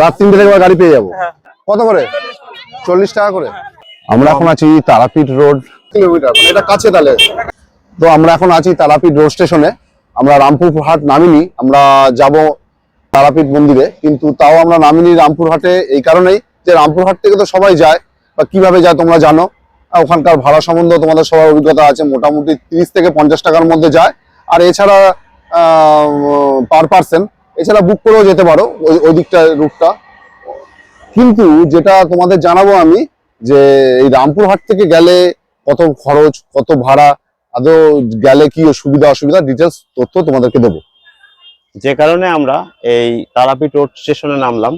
রাত তিনটে থেকে গাড়ি পেয়ে যাব। হ্যাঁ। কত করে? চল্লিশ টাকা করে? আমরা এখন আছি তারাপীঠ রোড। কিলোমিটার মানে এটা কাছে তাহলে। তো আমরা এখন আছি তারাপীঠ রোড স্টেশনে। আমরা রামপুর হাট নামিনি আমরা যাব তারাপীঠ মন্দিরে। কিন্তু তাও আমরা নামিনি রামপুর হাটে এই কারণেই যে রামপুর হাট থেকে তো সবাই যায়। বা কীভাবে যায় তোমরা জানো। ওখানকার ভাড়া সম্বন্ধে তোমাদের সবার অভিজ্ঞতা আছে মোটামুটি তিরিশ থেকে পঞ্চাশ টাকার মধ্যে যায়। আর এছাড়া পার পার্সন এছাড়া বুক করেও যেতে পারো ওই ওই দিকটা রুটটা কিন্তু যেটা তোমাদের জানাব আমি যে এই রামপুরহাট থেকে গেলে কত খরচ কত ভাড়া আদৌ গেলে কি সুবিধা অসুবিধা ডিটেলস তথ্য তোমাদেরকে দেবো। যে কারণে আমরা এই তারাপীঠ রোড স্টেশনে নামলাম।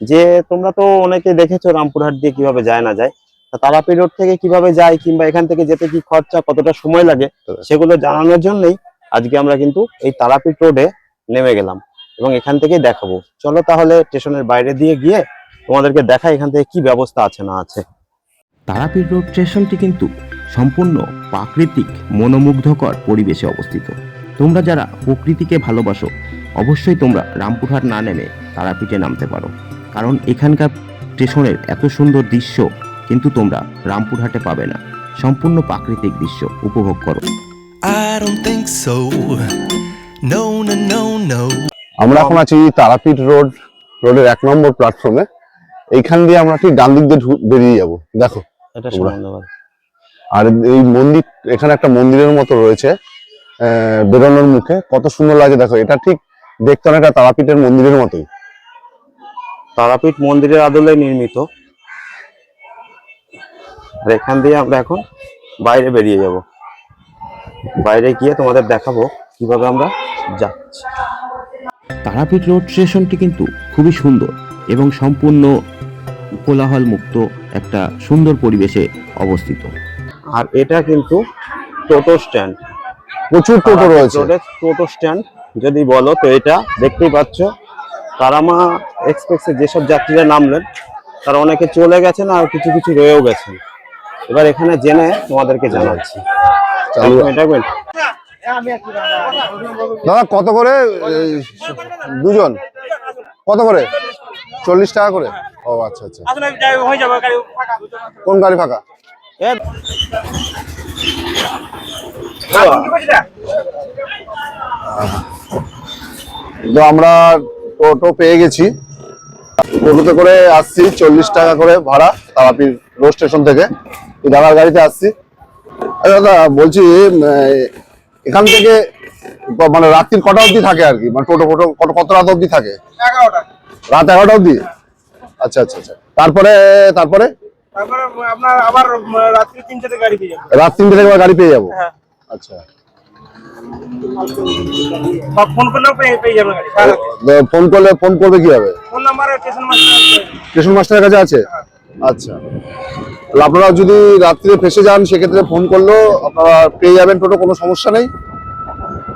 যে তোমরা তো অনেকে দেখেছ রামপুরহাট দিয়ে কীভাবে যায় না যায়। তারাপীঠ রোড থেকে কীভাবে যায় কিংবা এখান থেকে যেতে কি খরচা কতটা সময় লাগে সেগুলো জানানোর জন্যই আজকে আমরা কিন্তু এই তারাপীঠ রোডে নেমে গেলাম। এবং এখান থেকেই দেখাবো। চলো তাহলে স্টেশনের বাইরে দিয়ে গিয়ে তোমাদেরকে দেখা এখান থেকে কি ব্যবস্থা আছে না আছে। তারাপীঠ রোড স্টেশনটি কিন্তু সম্পূর্ণ প্রাকৃতিক মনোমুগ্ধকর পরিবেশে অবস্থিত। তোমরা যারা প্রকৃতিকে ভালোবাসো অবশ্যই তোমরা রামপুরহাট না নেমে তারাপীঠে নামতে পারো। কারণ এখানকার স্টেশনের এত সুন্দর দৃশ্য কিন্তু তোমরা রামপুরহাটে পাবে না। সম্পূর্ণ প্রাকৃতিক দৃশ্য উপভোগ করো। I don't think so. No, no, no, no. আমরা এখন আছি তারাপীঠ রোড রোডের এক নম্বর প্ল্যাটফর্মে এইখান দিয়ে আমরা ঠিক ডান দিক দিয়ে বেরিয়ে যাব। দেখো। এটা। আর এই মন্দির এখানে একটা মন্দিরের মতো রয়েছে বেরোনোর মুখে। কত সুন্দর লাগে দেখো। এটা ঠিক দেখতে অনেকটা তারাপীঠের মন্দিরের মতোই। তারাপীঠ মন্দিরের আদলে নির্মিত। আর এখান দিয়ে আমরা এখন বাইরে বেরিয়ে যাব। বাইরে গিয়ে তোমাদের দেখাবো কীভাবে আমরা যাচ্ছি। তারাপীঠ রোড স্টেশনটি কিন্তু খুবই সুন্দর এবং সম্পূর্ণ কোলাহল মুক্ত একটা সুন্দর পরিবেশে অবস্থিত। আর এটা কিন্তু টোটো স্ট্যান্ড। প্রচুর টোটো রয়েছে। টোটো স্ট্যান্ড যদি বলো তো এটা দেখতেই পাচ্ছ তারামা এক্সপ্রেসে যেসব যাত্রীরা নামলেন তারা অনেকে চলে গেছেন আর কিছু কিছু রয়েও গেছেন। এবার এখানে জেনে তোমাদেরকে জানাচ্ছি। চালু- দাদা, কত করে? দুজন? কত করে? চল্লিশ টাকা করে? ও আচ্ছা আচ্ছা। কোন গাড়ি ফাঁকা? তো আমরা টোটো পেয়ে গেছি। টোটোতে করে আসছি, চল্লিশ টাকা করে ভাড়া তারাপীঠ রোড স্টেশন থেকে। দাদার গাড়িতে আসছি। দাদা, বলছি এখান থেকে মানে রাত্রির কটা অবধি থাকে আর কি? মানে টোটো ফোটো কত কত রাত অবধি থাকে? রাত এগারোটা অবধি? আচ্ছা আচ্ছা আচ্ছা। তারপরে তারপরে? রাত তিনটে থেকে গাড়ি পেয়ে যাব? হ্যাঁ। আচ্ছা। ফোন করলে ফোন করবে কি হবে স্টেশন মাস্টারের কাছে। আছে? আচ্ছা। তাহলে আপনারা যদি রাত্রিরে ফেসে যান সেক্ষেত্রে ফোন করলেও আপনারা পেয়ে যাবেন টোটো কোনো সমস্যা নেই।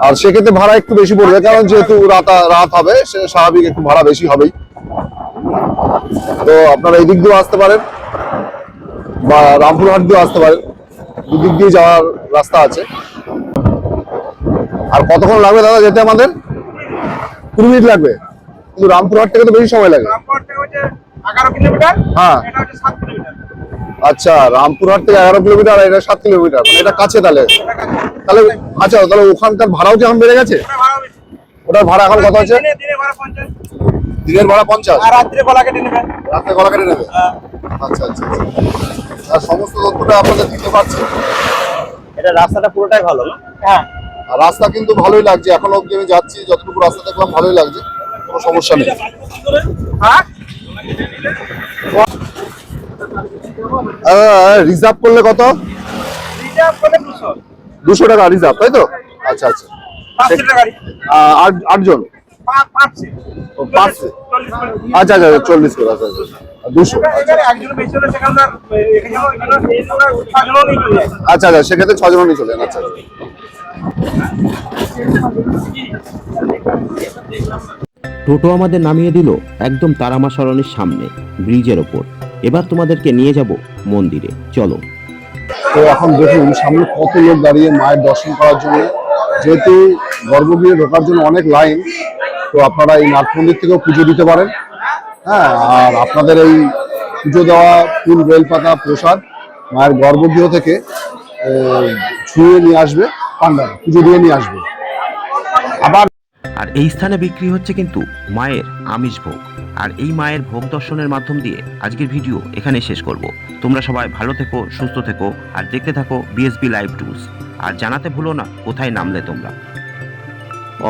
আর সেক্ষেত্রে ভাড়া একটু বেশি পড়বে কারণ যেহেতু রাত রাত হবে সে স্বাভাবিক একটু ভাড়া বেশি হবেই। তো আপনারা এই দিক দিয়েও আসতে পারেন বা রামপুরহাট দিয়েও আসতে পারেন। দুদিক দিয়ে যাওয়ার রাস্তা আছে। আর কতক্ষণ লাগবে দাদা যেতে আমাদের? কুড়ি মিনিট লাগবে। কিন্তু রামপুরহাট থেকে তো বেশি সময় লাগে। হ্যাঁ এটা হচ্ছে সাত কিলোমিটার আচ্ছা রামপুরহাট থেকে এগারো কিলোমিটার আর এটা সাত কিলোমিটার মানে এটা কাছে তাহলে। তাহলে আচ্ছা তাহলে ওখানকার ভাড়াও কি এখন বেড়ে গেছে? ওটার ভাড়া এখন কত আছে? দিনের ভাড়া পঞ্চাশ? আর রাত্রে গলা কেটে নেবেন রাত্রে গলা কেটে নেবে? হ্যাঁ। আচ্ছা আচ্ছা আচ্ছা। আর সমস্ত তথ্যটা আপনাদের দিতে পারছি। এটা রাস্তাটা পুরোটাই ভালো না? হ্যাঁ। আর রাস্তা কিন্তু ভালোই লাগছে। এখনও অব্দি আমি যাচ্ছি যতটুকু রাস্তা দেখলাম ভালোই লাগছে। কোনো সমস্যা নেই। হ্যাঁ? রিজার্ভ করলে কত? দুশো। টাকা রিজার্ভ তাই তো? আচ্ছা আচ্ছা। আটজন? চল্লিশ আচ্ছা আচ্ছা চল্লিশ করে আচ্ছা আচ্ছা দুশো। চলে যায়। আচ্ছা আচ্ছা সেক্ষেত্রে ছজন নিয়ে চলেন আচ্ছা আচ্ছা। টোটো আমাদের নামিয়ে দিল একদম তারামা সরণের সামনে ব্রিজের ওপর। এবার তোমাদেরকে নিয়ে যাব মন্দিরে। চলো। তো এখন দেখুন সামনে কত লোক দাঁড়িয়ে মায়ের দর্শন করার জন্য। যেহেতু গর্ভগৃহে ঢোকার জন্য অনেক লাইন তো আপনারা এই নাট মন্দির থেকেও পুজো দিতে পারেন। হ্যাঁ আর আপনাদের এই পুজো দেওয়া ফুল বেলপাতা প্রসাদ মায়ের গর্ভগৃহ থেকে ছুঁয়ে নিয়ে আসবে পান্ডারা পুজো দিয়ে নিয়ে আসবে। আবার আর এই স্থানে বিক্রি হচ্ছে কিন্তু মায়ের আমিষ ভোগ আর এই মায়ের ভোগ দর্শনের মাধ্যম দিয়ে আজকের ভিডিও এখানে শেষ করব। তোমরা সবাই ভালো থেকো, সুস্থ থেকো, আর দেখতে থাকো বিএসবি লাইভ টুলস আর জানাতে ভুলো না কোথায় নামলে তোমরা।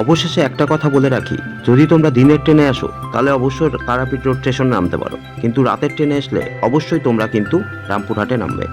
অবশেষে একটা কথা বলে রাখি, যদি তোমরা দিনের ট্রেনে আসো, তাহলে অবশ্যই তারাপীঠ রোড স্টেশন নামতে পারো। কিন্তু রাতের ট্রেনে আসলে অবশ্যই তোমরা কিন্তু রামপুরহাটে নামবে।